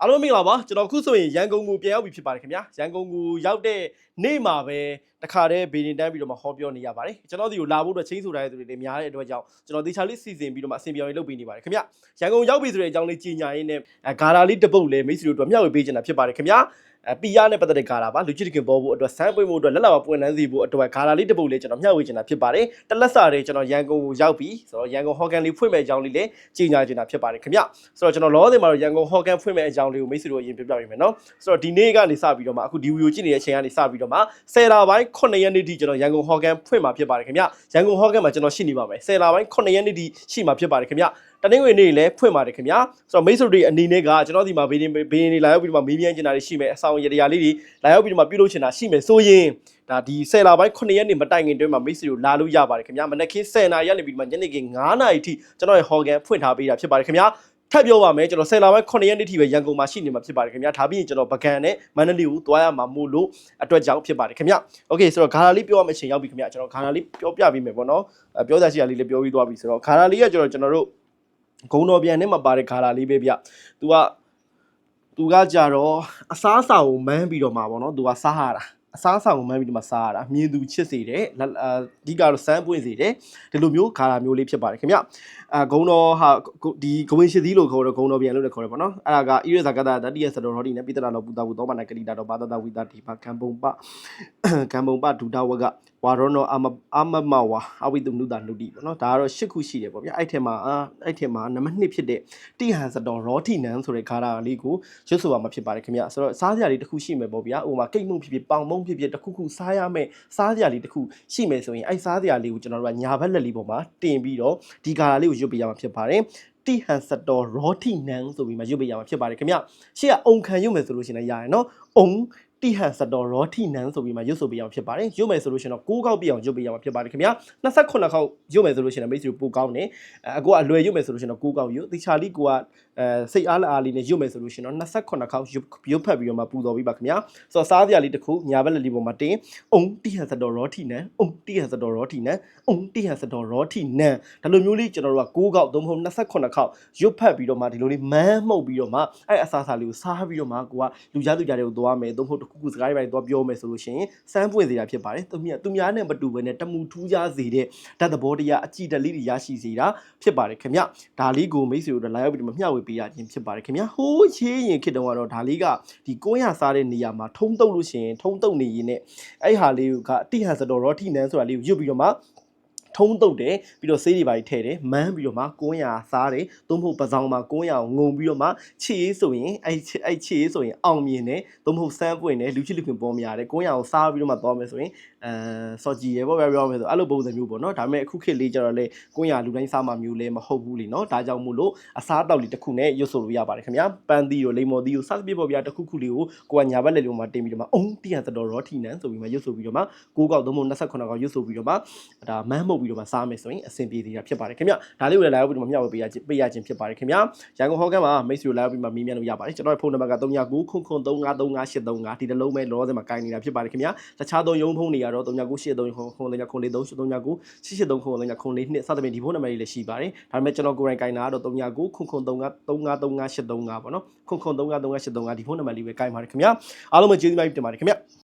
အားလုံးမင်္ဂလာပါကျွန်တော်ခုဆိုရင်ရန်ကုန်ကိုပြန်ရောက်ပြီဖြစ်ပါတယ်ခင်ဗျာရန်ကုန်ကိုရောက်တဲ့နေ့မှာပဲတခါတည်းဘေရင်တန်းပြီးတော့မှဟောပြောနေရပါတယ်ကျွန်တော်ဒီကိုလာဖို့အတွက်ချင်းဆိုထားတဲ့သူတွေလည်းများတဲ့အတွက်ကြောင့်ကျွန်တော်တေချာလေးစီစဉ်ပြီးတော့မှအဆင်ပြေအောင်လုပ်ပေးနေပါတယ်ခင်ဗျာရန်ကုန်ရောက်ပြီဆိုတဲ့အကြောင်းလေးကြီးညာရင်းနဲ့အဲဂါရာလေးတစ်ပုတ်လေးမိတ်ဆွေတို့အတွက်မျှဝေပေးချင်တာဖြစ်ပါတယ်ခင်ဗျာအဲပီယာနဲ့ပတ်သက်တဲ့ဂါရာပါလူချစ်တခင်ပေါ်ဖို့အတွက်ဆန်းပွင့်ဖို့အတွက်လက်လာပါပွင့်နှန်းစီဖို့အတွက်ဂါရာလေးတစ်ပုတ်လေးကျွန်တော်မျှဝေချင်တာဖြစ်ပါတယ်တလက်စာတွေကျွန်တော်ရန်ကုန်ကိုရောက်ပြီဆိုတော့ရန်ကုန်ဟော်ကန်လေးဖွင့်မဲ့အကြောင်းလေးလည်းကြီးညာချင်တာဖြစ်ပါတယ်ခင်ဗျဆိုတော့ကျွန်တော်လောဆယ်မှာတော့ရန်ကုန်ဟော်ကန်ဖွင့်မဲ့အကြောင်းလေးကိုမိတ်ဆွေတို့အရင်ပြောပြပေးမယ်နော်ဆိုတော့ဒီနေ့ကနေစပြီးတော့မှအခုဒီဗီဒီယိုကြည့်နေတဲ့အချိန်ကနေစပြီးတော့မှ10လပိုင်း9ရက်နေ့ထိကျွန်တော်ရန်ကုန်ဟော်ကန်ဖွင့်မှာဖြစ်ပါတယ်ခင်ဗျရန်ကုန်ဟော်ကန်မှာကျွန်တော်ရှိနေပါမယ်10လပိုင်း9ရက်နေ့ထိရှိမှာဖြစ်ပါတယ်ခင်ဗျတနင်္ဂနွေနေ့လည်းဖွင့်ပါတယ်ခင်ဗျာဆိုတော့မိတ်ဆွေတွေအနေနဲ့ကကျွန်တော်ဒီမှာဘေးရင်ဘေးရင်တွေလာရောက်ပြီးတော့မှမေးမြန်းချင်တာတွေရှိမယ်အဆောင်ရတရားလေးတွေလာရောက်ပြီးတော့မှပြုလုပ်ချင်တာရှိမယ်ဆိုရင်ဒါဒီ10လပိုင်း9ရက်နေ့မတိုင်ခင်တွင်းမှာမိတ်ဆွေတို့လာလို့ရပါတယ်ခင်ဗျာမနက်ခင်း10နာရီကနေပြီးတော့မှညနေခင်း9နာရီထိကျွန်တော်ရဲ့ဟော်ကန်ဖွင့်ထားပေးတာဖြစ်ပါတယ်ခင်ဗျာ ထပ်ပြောပါမယ်ကျွန်တော်ဆယ်လပိုင်း9ရက်နေ့ထိပဲရန်ကုန်မှာရှိနေမှာဖြစ်ပါတယ်ခင်ဗျာဒါပြီးရင်ကျွန်တော်ပကံနဲ့မန္တလေးကိုသွားရမှာမို့လို့အတွက်ကြောင့်ဖြစ်ပါတယ်ခင်ဗျာโอเคဆိုတော့ဂါလာလေးပြောရမယ့်အချိန်ရောက်ပြီခင်ဗျာကျွန်တော်ဂါလာလေးပြောပြပေးမယ်ပေါ့နော်ပြောကြစီရလေးလည်းပြောပြီးသွားပြီဆိုတော့ဂါလာလေးကကျွန်တော်ကျွန်တော်တို့ဂုံတော်ပြန်နဲ့မှာပါတဲ့ဂါလာလေးပဲဗျသူကသူကကြတော့အစားအစာကိုမန်းပြီးတော့မှာပေါ့နော်သူကစားရတာ အစားအစာကိုမန်းပြီးတော့မှစားရတာမြင်သူချစ်စေတယ်လက်အဓိကတော့စမ်းပွင့်စေတယ်ဒီလိုမျိုးဂါရာမျိုးလေးဖြစ်ပါတယ်ခင်ဗျအာဂုံတော်ဟာဒီဂဝင်ရှိသီးလို့ခေါ်တော့ဂုံတော်ပြန်လို့လည်းခေါ်တယ်ပေါ့နော်အဲ့ဒါကဣရဇာကတတတိယစတော်ရောဒီနဲ့ပိတရာတော်ပူတာဘူးသောမနာကတိတာတော်ဘာသာတဝိတာဒီဘာကံပုံပကံပုံပဒုဒဝကဝါရောနောအမအမမဝါအဝိတုနုတာနုတိပေါ့နော်ဒါကတော့၈ခုရှိတယ်ပေါ့ဗျအဲ့ထဲမှာအဲ့ထဲမှာနံပါတ်1ဖြစ်တဲ့တိဟန်စတော်ရောထီနန်ဆိုတဲ့ဂါရာလေးကိုရွတ်ဆိုပါမှာဖြစ်ပါတယ်ခင်ဗျဆိုတော့စားစရာလေးတစ်ခုရှိမယ်ပေါ့ဗျာဟိုမှာကိတ်မှုဖြစ်ဖြစ်ပေါင်မုံဖြစ်ဖြစ်တစ်ခုခုစားရမယ်စားစရာလေးတစ်ခုရှိမယ်ဆိုရင်အဲ့စားစရာလေးကိုကျွန်တော်တို့ကညာဘက်လက်လေးပေါ်မှာတင်ပြီးတော့ဒီဂါရာလေးကိုရွတ်ပေးရမှာဖြစ်ပါတယ်တိဟန်စတော်ရောထီနန်ဆိုပြီးမှရွတ်ပေးရမှာဖြစ်ပါတယ်ခင်ဗျရှေ့ကအုံခံရွတ်မယ်ဆိုလို့ရှိရင်လည်းရရနော်အုံ တိဟန်စတော်ရောထီနန်ဆိုပြီးမှရွတ်ဆိုပေးရမှာဖြစ်ပါတယ်ရွတ်မယ်ဆိုလို့ရှိရင်တော့6ခေါက်ပြအောင်ရွတ်ပေးရမှာဖြစ်ပါတယ်ခင်ဗျ28ခေါက်ရွတ်မယ်ဆိုလို့ရှိရင်မိတ်ဆွေပိုကောင်းတယ်အကိုကအလွယ်ရွတ်မယ်ဆိုလို့ရှိရင်တော့6ခေါက်ရွတ်တိချာလီကိုကအဲစိတ်အားလက်အားလေးနဲ့ရွတ်မယ်ဆိုလို့ရှိရင်တော့28ခေါက်ရွတ်ရွတ်ဖတ်ပြီးတော့မှပူတော်ပြီးပါခင်ဗျဆိုတော့စားစရာလေးတစ်ခုညာဘက်လက်လေးပေါ်မှာတင်အုံတိဟန်စတော်ရောထီနန်အုံတိဟန်စတော်ရောထီနန်အုံတိဟန်စတော်ရောထီနန်ဒါလိုမျိုးလေးကျွန်တော်တို့က6ခေါက်သို့မဟုတ်28ခေါက်ရွတ်ဖတ်ပြီးတော့မှဒီလိုလေးမန်းမှုတ်ပြီးတော့မှအဲ့အစားအစာလေးကိုစားပြီးတော့မှကိုကလူကြားသူကြားတွေကိုသွားမယ်သို့မဟုတ်တစ်ခုခုစကားတွေပိုင်းသွားပြောမယ်ဆိုလို့ရှိရင်စမ်းပွင့်စေတာဖြစ်ပါတယ်သူများသူများနဲ့မတူဘဲနဲ့တမူထူးခြားစေတဲ့ဓာတ်သဘောတရားအကြည့်တလေးတွေရရှိစေတာဖြစ်ပါတယ်ခင်ဗျဒါလေးကိုမိတ်ဆွေတို့လာရောက်ပြီးတော့မျှဝေပေးရခြင်းဖြစ်ပါတယ်ခင်ဗျဟိုးရေးရင်ခေတ္တကတော့ဒါလေးကဒီကိုးရစားတဲ့နေရာမှာထုံးတုပ်လို့ရှိရင်ထုံးတုပ်နေရင်နဲ့အဲ့ဟာလေးကအတိဟန်စတော်ရောထိနန်းဆိုတာလေးကိုရွတ်ပြီးတော့မှ ထုံးတုပ်တယ်ပြီးတော့ဆေးတွေပါထည့်တယ်မန်းပြီးတော့မှကိုးရစားတယ်သို့မဟုတ်ပစောင်းမှာကိုးရအောင်ငုံပြီးတော့မှချစ်ရေးဆိုရင်အဲ့အဲ့ချစ်ရေးဆိုရင်အောင်မြင်တယ်သို့မဟုတ်စမ်းပွင့်တယ်လူချစ်လူခင်ပေါ်များတယ်ကိုးရအောင်စားပြီးတော့မှသွားမယ်ဆိုရင်အဲစော်ကြည်ရပေါ့ပြောပြောမယ်ဆိုအဲ့လိုပုံစံမျိုးပေါ့နော်ဒါပေမဲ့အခုခေတ်လေးကျတော့လေကိုးရလူတိုင်းစားမှမျိုးလဲမဟုတ်ဘူးလीနော်ဒါကြောင့်မို့လို့အစားအသောက်လေးတစ်ခုနဲ့ရွတ်ဆိုလို့ရပါတယ်ခင်ဗျာပန်းသီးရောလိမ္မော်သီးရောစသဖြင့်ပေါ့ဗျာတစ်ခုခုလေးကိုကိုကညာဘက်လက်လေးမှာတင်ပြီးတော့မှအုံတိရသတော်ရောထီနန်းဆိုပြီးမှရွတ်ဆိုပြီးတော့မှ6កောက်သို့မဟုတ်28កောက်ရွတ်ဆိုပြီးတော့မှဒါမန်းမှုတ်ပြီးတော့မှစားမယ်ဆိုရင်အဆင်ပြေသေးတာဖြစ်ပါတယ်ခင်ဗျာဒါလေးကိုလည်းလာရောက်ပြီးတော့မျှဝေပေးရခြင်းပေးရခြင်းဖြစ်ပါတယ်ခင်ဗျာရန်ကုန်ဟော်ကန်မှာမိတ်ဆွေလာရောက်ပြီးမှမေးမြန်းလို့ရပါတယ်ကျွန်တော်ရဲ့ဖုန်းနံပါတ်က39ခုခု353535ဒီတစ်လုံးပဲလောဆယ်မှာကိုင်နေတာဖြစ်ပါတယ်ခင်ဗျာတခြားသောရုံးဖုန်းတွေကတော့3983ခုခု39ခု43 39ခု83ခု39ခု42စသဖြင့်ဒီဖုန်းနံပါတ်တွေလည်းရှိပါတယ်ဒါပေမဲ့ကျွန်တော်ကိုယ်တိုင်ကိုင်တာကတော့39ခုခုခု353535ပေါ့နော်ခုခု353585ဒီဖုန်းနံပါတ်လေးပဲကိုင်ပါတယ်ခင်ဗျာအားလုံးပဲကျေးဇူးများတင်ပါတယ်ခင်ဗျာ